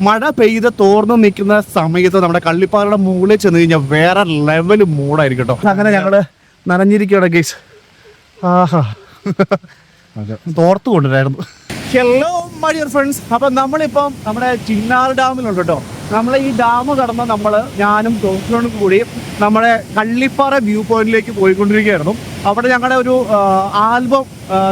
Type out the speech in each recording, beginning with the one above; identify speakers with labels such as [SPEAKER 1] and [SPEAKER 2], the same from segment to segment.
[SPEAKER 1] മഴ പെയ്ത് തോർന്നു നിൽക്കുന്ന സമയത്ത് നമ്മുടെ കള്ളിപ്പാറയുടെ മുകളിൽ ചെന്ന് കഴിഞ്ഞാൽ വേറെ ലെവൽ മൂടായിരിക്കും കേട്ടോ. അങ്ങനെ ഞങ്ങൾ നനഞ്ഞിരിക്കുകയാണ് ഗേസ് ആഹാ. തോർത്ത് കൊണ്ടുവരായിരുന്നു. ഹലോ മൈ ഡിയർ ഫ്രണ്ട്സ് അപ്പം നമ്മളിപ്പം നമ്മുടെ ചിന്നാർ ഡാമിലുണ്ട് കേട്ടോ. നമ്മൾ ഈ ഡാം കടന്ന് നമ്മൾ ഞാനും ജോസിനോടും കൂടി നമ്മുടെ കള്ളിപ്പാറ വ്യൂ പോയിന്റിലേക്ക് പോയിക്കൊണ്ടിരിക്കുകയായിരുന്നു. അവിടെ ഞങ്ങളുടെ ഒരു ആൽബം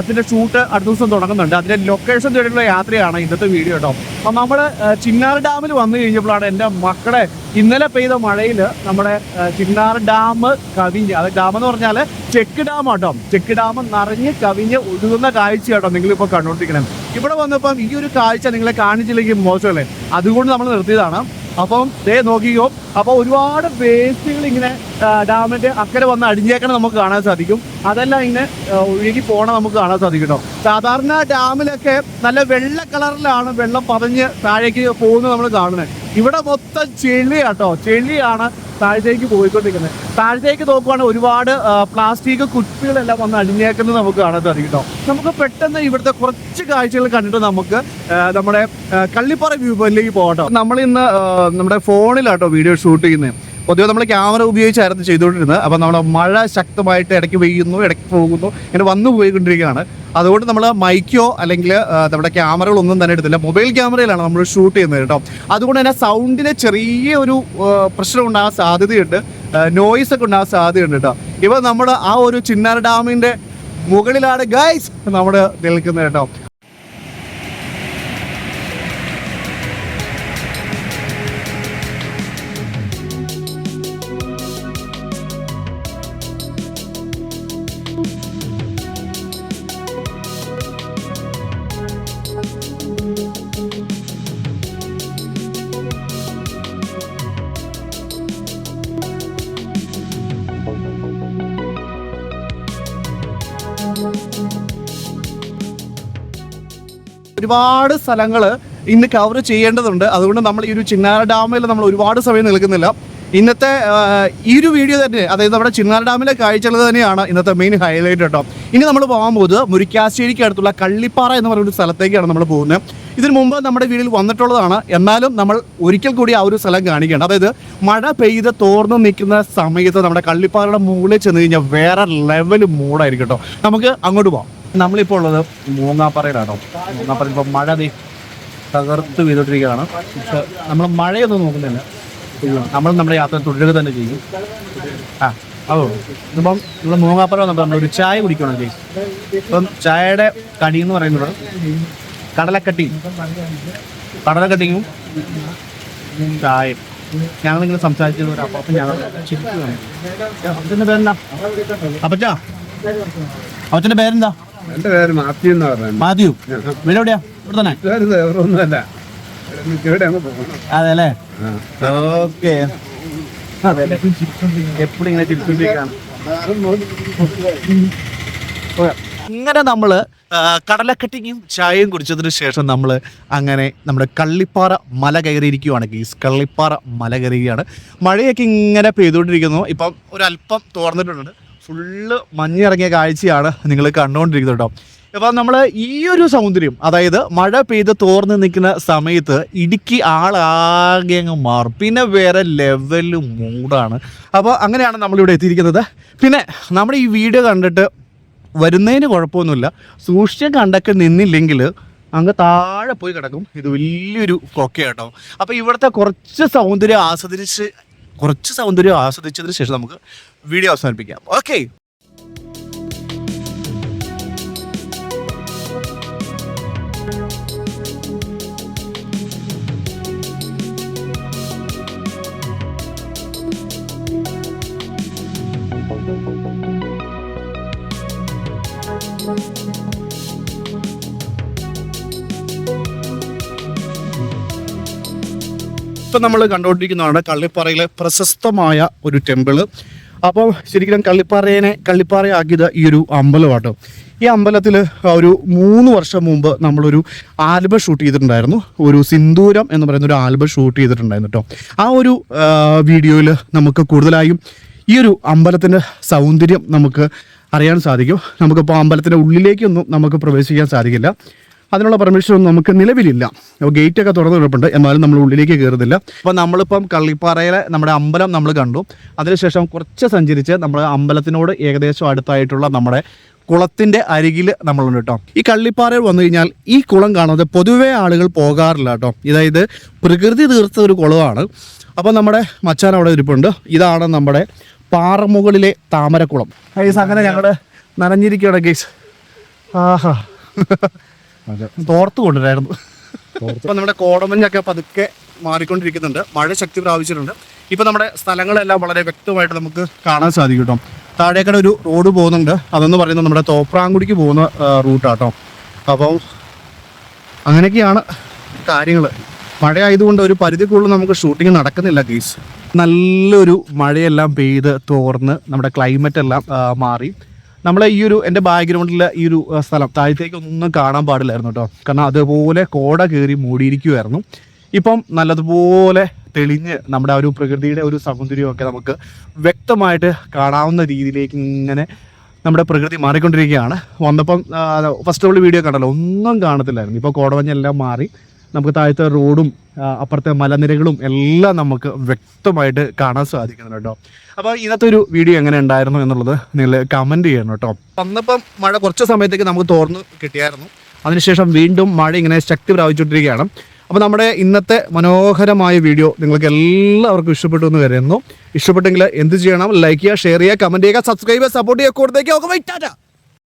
[SPEAKER 1] ത്തിന്റെ ഷൂട്ട് അടുത്ത ദിവസം തുടങ്ങുന്നുണ്ട്. അതിന്റെ ലൊക്കേഷൻ തേടിയുള്ള യാത്രയാണ് ഇന്നത്തെ വീഡിയോ കേട്ടോ അപ്പം നമ്മൾ ചിന്നാർ ഡാമിൽ വന്നു കഴിഞ്ഞപ്പോഴാണ് എന്റെ മക്കളെ ഇന്നലെ പെയ്ത മഴയിൽ നമ്മുടെ ചിന്നാർ ഡാം കവിഞ്ഞ് അത് ഡാം എന്ന് പറഞ്ഞാൽ ചെക്ക് ഡാം ആട്ടോ. ചെക്ക് ഡാം നിറഞ്ഞ് കവിഞ്ഞ് ഒഴുകുന്ന കാഴ്ച കേട്ടോ നിങ്ങളിപ്പോൾ കണ്ടുകൊണ്ടിരിക്കണം ഇവിടെ വന്നപ്പം ഈ ഒരു കാഴ്ച നിങ്ങളെ കാണിച്ചില്ലെങ്കിൽ മോശമല്ലേ? അതുകൊണ്ട് നമ്മൾ നിർത്തിയതാണ്. അപ്പം ദേ നോക്കിക്കോ. അപ്പോൾ ഒരുപാട് വേസ്റ്റുകൾ ഇങ്ങനെ ഡാമിന്റെ അക്കരെ വന്ന് അടിഞ്ഞേക്കണം നമുക്ക് കാണാൻ സാധിക്കും. അതെല്ലാം ഇങ്ങനെ ഒഴുകി പോണ നമുക്ക് കാണാൻ സാധിക്കും കേട്ടോ സാധാരണ ഡാമിലൊക്കെ നല്ല വെള്ള കളറിലാണ് വെള്ളം പതഞ്ഞ് താഴേക്ക് പോകുന്നത് നമ്മൾ കാണുന്നത്. ഇവിടെ മൊത്തം ചെളിയാട്ടോ ചെളിയാണ് താഴത്തേക്ക് പോയിക്കൊണ്ടിരിക്കുന്നത്. താഴത്തേക്ക് നോക്കുവാണെങ്കിൽ ഒരുപാട് പ്ലാസ്റ്റിക് കുപ്പികളെല്ലാം വന്ന് അടിഞ്ഞേക്കുന്നത് നമുക്ക് കാണാൻ കേട്ടോ നമുക്ക് പെട്ടെന്ന് ഇവിടുത്തെ കുറച്ച് കാഴ്ചകൾ കണ്ടിട്ട് നമുക്ക് നമ്മുടെ കള്ളിപ്പാറ വ്യൂ പോയിന്റിലേക്ക് പോകട്ടോ നമ്മൾ ഇന്ന് നമ്മുടെ ഫോണിലാട്ടോ വീഡിയോ ഷൂട്ട് ചെയ്യുന്നത് പൊതുവെ നമ്മൾ ക്യാമറ ഉപയോഗിച്ചായിരുന്നു ചെയ്തുകൊണ്ടിരുന്നത്. അപ്പം നമ്മൾ മഴ ശക്തമായിട്ട് ഇടയ്ക്ക് പെയ്യുന്നു ഇടയ്ക്ക് പോകുന്നു ഇങ്ങനെ വന്നു പോയിക്കൊണ്ടിരിക്കുകയാണ്. അതുകൊണ്ട് നമ്മൾ മൈക്കോ അല്ലെങ്കിൽ നമ്മുടെ ക്യാമറകളൊന്നും തന്നെ എടുത്തില്ല. മൊബൈൽ ക്യാമറയിലാണ് നമ്മൾ ഷൂട്ട് ചെയ്യുന്നത് കേട്ടോ. അതുകൊണ്ട് തന്നെ സൗണ്ടിന് ചെറിയ ഒരു പ്രശ്നം ഉണ്ടാകാൻ സാധ്യതയുണ്ട്. നോയിസ് ഒക്കെ ഉണ്ടാകാൻ സാധ്യതയുണ്ട് കേട്ടോ. ഇവ നമ്മൾ ആ ഒരു ചിന്നാർ ഡാമിന്റെ മുകളിലാണ് ഗൈസ് നമ്മൾ നിൽക്കുന്നത് കേട്ടോ. ഒരുപാട് സ്ഥലങ്ങൾ ഇന്ന് കവർ ചെയ്യേണ്ടതുണ്ട്. അതുകൊണ്ട് നമ്മൾ ഈ ഒരു ചിന്നാർ ഡാമിൽ നമ്മൾ ഒരുപാട് സമയം നിൽക്കുന്നില്ല. ഇന്നത്തെ ഈ ഒരു വീഡിയോ തന്നെ അതായത് നമ്മുടെ ചിന്നാർ ഡാമിലെ കാഴ്ചകൾ തന്നെയാണ് ഇന്നത്തെ മെയിൻ ഹൈലൈറ്റ് കേട്ടോ. ഇനി നമ്മൾ പോകാൻ പോകുന്നത് മുരിക്കാശ്ശേരിക്ക് അടുത്തുള്ള കള്ളിപ്പാറ എന്ന് പറയുന്ന ഒരു സ്ഥലത്തേക്കാണ് നമ്മൾ പോകുന്നത്. ഇതിനു മുമ്പ് നമ്മുടെ വീട്ടിൽ വന്നിട്ടുള്ളതാണ്. എന്നാലും നമ്മൾ ഒരിക്കൽ കൂടി ആ ഒരു സ്ഥലം കാണിക്കുകയാണ്. അതായത് മഴ പെയ്ത് തോർന്നു നിൽക്കുന്ന സമയത്ത് നമ്മുടെ കള്ളിപ്പാറയുടെ മുകളിൽ ചെന്ന് കഴിഞ്ഞാൽ വേറെ ലെവൽ മൂടായിരിക്കും കേട്ടോ. നമുക്ക് അങ്ങോട്ട് പോകാം. നമ്മളിപ്പോൾ ഉള്ളത് മൂങ്ങാപ്പറയിലാണോ മൂങ്ങാപ്പറ ഇപ്പം മഴ ദേ തകർത്ത് വീതോട്ടിരിക്കുകയാണ് പക്ഷെ നമ്മൾ മഴയൊന്നും നോക്കുന്നില്ല. നമ്മൾ നമ്മുടെ യാത്ര തുടരുക തന്നെ ചെയ്യും. ആ അതോ ഇപ്പം നമ്മൾ മൂങ്ങാപ്പറ വന്നപ്പോൾ നമ്മൾ ഒരു ചായ കുടിക്കണം ചെയ്യും ഇപ്പം ചായയുടെ കടി എന്ന് പറയുന്നത് കടലക്കട്ടി. കടലക്കട്ടിയും ചായയും. ഞങ്ങളിങ്ങനെ സംസാരിച്ചത് ഒരു അപ്പം ഞങ്ങൾ ചിരിക്കുകയാണ്. അപ്പച്ചന്റെ അപ്പച്ചാ? അപ്പച്ചന്റെ പേരെന്താ?
[SPEAKER 2] എന്റെ പേര് മാത്യു എന്ന് പറഞ്ഞു
[SPEAKER 1] മാത്യു? വീട് എവിടെയാ ഇവിടെ തന്നെ
[SPEAKER 2] പേര് വേറൊന്നുമല്ല. ഇവിടെ അങ്ങ് പോകണം
[SPEAKER 1] അതെ അല്ലേ
[SPEAKER 2] ആ.
[SPEAKER 1] ഓക്കെ. അതെ എപ്പോഴും ഇങ്ങനെ നമ്മൾ ഇങ്ങനെ നമ്മൾ ചായയും കുടിച്ചതിന് ശേഷം നമ്മൾ അങ്ങനെ നമ്മുടെ കള്ളിപ്പാറ മല കയറിയിരിക്കുകയാണ് ഗീസ്. കള്ളിപ്പാറ മല കയറിയാണ് മഴയൊക്കെ ഇങ്ങനെ പെയ്തുകൊണ്ടിരിക്കുന്നു. ഇപ്പം ഒരല്പം തോർന്നിട്ടുണ്ട്. ഫുള്ള് മഞ്ഞിറങ്ങിയ കാഴ്ചയാണ് നിങ്ങൾ കണ്ടുകൊണ്ടിരിക്കുന്നത് കേട്ടോ. അപ്പം നമ്മൾ ഈ ഒരു സൗന്ദര്യം അതായത് മഴ പെയ്ത് തോർന്ന് നിൽക്കുന്ന സമയത്ത് ഇടുക്കി ആളാകെ അങ്ങ് മാറും. പിന്നെ വേറെ ലെവൽ മൂടാണ്. അപ്പോൾ അങ്ങനെയാണ് നമ്മളിവിടെ എത്തിയിരിക്കുന്നത്. പിന്നെ നമ്മൾ ഈ വീഡിയോ കണ്ടിട്ട് വരുന്നതിന് കുഴപ്പമൊന്നുമില്ല. സൂക്ഷിച്ച് കണ്ടൊക്കെ നിന്നില്ലെങ്കിൽ അങ്ങ് താഴെ പോയി കിടക്കും. ഇത് വലിയൊരു കൊക്കയാട്ടോ. അപ്പോൾ ഇവിടുത്തെ കുറച്ച് സൗന്ദര്യം ആസ്വദിച്ച് കുറച്ച് സൗന്ദര്യം ആസ്വദിച്ചതിന് ശേഷം നമുക്ക് വീഡിയോ അവസാനിപ്പിക്കാം. ഓക്കെ ഇപ്പം നമ്മൾ കണ്ടുകൊണ്ടിരിക്കുന്നതാണ് കള്ളിപ്പാറയിലെ പ്രശസ്തമായ ഒരു ടെമ്പിൾ അപ്പോൾ ശരിക്കും കള്ളിപ്പാറയെ കള്ളിപ്പാറയാക്കിയത് ഈ ഒരു അമ്പലമാട്ടോ. ഈ അമ്പലത്തിൽ ഒരു മൂന്ന് വർഷം മുമ്പ് നമ്മളൊരു ആൽബം ഷൂട്ട് ചെയ്തിട്ടുണ്ടായിരുന്നു. ഒരു സിന്ദൂരം എന്ന് പറയുന്ന ഒരു ആൽബം ഷൂട്ട് ചെയ്തിട്ടുണ്ടായിരുന്നു കേട്ടോ ആ ഒരു വീഡിയോയിൽ നമുക്ക് കൂടുതലായും ഈ ഒരു അമ്പലത്തിന്റെ സൗന്ദര്യം നമുക്ക് അറിയാൻ സാധിക്കും. നമുക്കിപ്പോൾ അമ്പലത്തിന്റെ ഉള്ളിലേക്കൊന്നും നമുക്ക് പ്രവേശിക്കാൻ സാധിക്കില്ല. അതിനുള്ള പെർമിഷൻ ഒന്നും നമുക്ക് നിലവിലില്ല. അപ്പോൾ ഗേറ്റ് ഒക്കെ തുറന്നു കിടപ്പുണ്ട് എന്നാലും നമ്മൾ ഉള്ളിലേക്ക് കയറുന്നില്ല അപ്പോൾ നമ്മളിപ്പം കള്ളിപ്പാറയിലെ നമ്മുടെ അമ്പലം നമ്മൾ കണ്ടു. അതിനുശേഷം കുറച്ച് സഞ്ചരിച്ച് നമ്മൾ അമ്പലത്തിനോട് ഏകദേശം അടുത്തായിട്ടുള്ള നമ്മുടെ കുളത്തിന്റെ അരികിൽ നമ്മളുണ്ട് കേട്ടോ. ഈ കള്ളിപ്പാറയിൽ വന്നു കഴിഞ്ഞാൽ ഈ കുളം കാണുന്നത് പൊതുവേ ആളുകൾ പോകാറില്ല കേട്ടോ. ഇതായത് പ്രകൃതി തീർത്ത ഒരു കുളമാണ്. അപ്പോൾ നമ്മുടെ മച്ചാൻ അവിടെ ഇരിപ്പുണ്ട്. ഇതാണ് നമ്മുടെ പാറമുകളിലെ താമരക്കുളം. ഗൈസ് അങ്ങനെ ഞങ്ങൾ നനഞ്ഞിരിക്കുകയാണ് ഗൈസ് ആഹാ. തോർത്ത് കൊണ്ടുവരായിരുന്നു. ഇപ്പൊ നമ്മുടെ കോടമഞ്ഞൊക്കെ പതുക്കെ മാറിക്കൊണ്ടിരിക്കുന്നുണ്ട്. മഴ ശക്തി പ്രാപിച്ചിട്ടുണ്ട്. ഇപ്പൊ നമ്മുടെ സ്ഥലങ്ങളെല്ലാം വളരെ വ്യക്തമായിട്ട് നമുക്ക് കാണാൻ സാധിക്കും കേട്ടോ. താഴേക്കടെ ഒരു റോഡ് പോകുന്നുണ്ട്. അതെന്ന് പറയുന്നത് നമ്മുടെ തോപ്രാങ്കുടിക്ക് പോകുന്ന റൂട്ടാട്ടോ. അപ്പം അങ്ങനെയൊക്കെയാണ് കാര്യങ്ങൾ മഴ ആയതുകൊണ്ട് ഒരു പരിധിക്കുള്ളിൽ നമുക്ക് ഷൂട്ടിംഗ് നടക്കുന്നില്ല ഗീസ് നല്ലൊരു മഴയെല്ലാം പെയ്ത് തോർന്ന് നമ്മുടെ ക്ലൈമറ്റ് എല്ലാം മാറി. നമ്മളെ ഈ ഒരു എന്റെ ബാക്ക്ഗ്രൗണ്ടിലെ ഈ ഒരു സ്ഥലം താഴത്തേക്ക് ഒന്നും കാണാൻ പാടില്ലായിരുന്നു കേട്ടോ. കാരണം അതുപോലെ കോട കയറി മൂടിയിരിക്കുമായിരുന്നു ഇപ്പം നല്ലതുപോലെ തെളിഞ്ഞ് നമ്മുടെ ആ ഒരു പ്രകൃതിയുടെ ഒരു സൗന്ദര്യമൊക്കെ നമുക്ക് വ്യക്തമായിട്ട് കാണാവുന്ന രീതിയിലേക്ക് ഇങ്ങനെ നമ്മുടെ പ്രകൃതി മാറിക്കൊണ്ടിരിക്കുകയാണ്. വന്നപ്പം ഫസ്റ്റ് ഓൾ വീഡിയോ കണ്ടല്ലോ ഒന്നും കാണത്തില്ലായിരുന്നു. ഇപ്പോൾ കോടമഞ്ഞെല്ലാം മാറി. നമുക്ക് താഴത്തെ റോഡും അപ്പുറത്തെ മലനിരകളും എല്ലാം നമുക്ക് വ്യക്തമായിട്ട് കാണാൻ സാധിക്കുന്നുണ്ട് കേട്ടോ. അപ്പോൾ ഇന്നത്തെ ഒരു വീഡിയോ എങ്ങനെ ഉണ്ടായിരുന്നു എന്നുള്ളത് നിങ്ങൾ കമന്റ് ചെയ്യണം കേട്ടോ. അന്നപ്പം മഴ കുറച്ച് സമയത്തേക്ക് നമുക്ക് തോർന്ന് കിട്ടിയായിരുന്നു. അതിനുശേഷം വീണ്ടും മഴ ഇങ്ങനെ ശക്തി പ്രാപിച്ചുകൊണ്ടിരിക്കുകയാണ്. അപ്പോൾ നമ്മുടെ ഇന്നത്തെ മനോഹരമായ വീഡിയോ നിങ്ങൾക്ക് എല്ലാവർക്കും ഇഷ്ടപ്പെട്ടു എന്ന് കരുതുന്നു. ഇഷ്ടപ്പെട്ടെങ്കിൽ എന്ത് ചെയ്യണം? ലൈക്ക് ചെയ്യുക ഷെയർ ചെയ്യുക കമന്റ് ചെയ്യുക സബ്സ്ക്രൈബ് ചെയ്യുക സപ്പോർട്ട് ചെയ്യുക കൂടുതലേക്ക് ഒക്കെ ടാറ്റ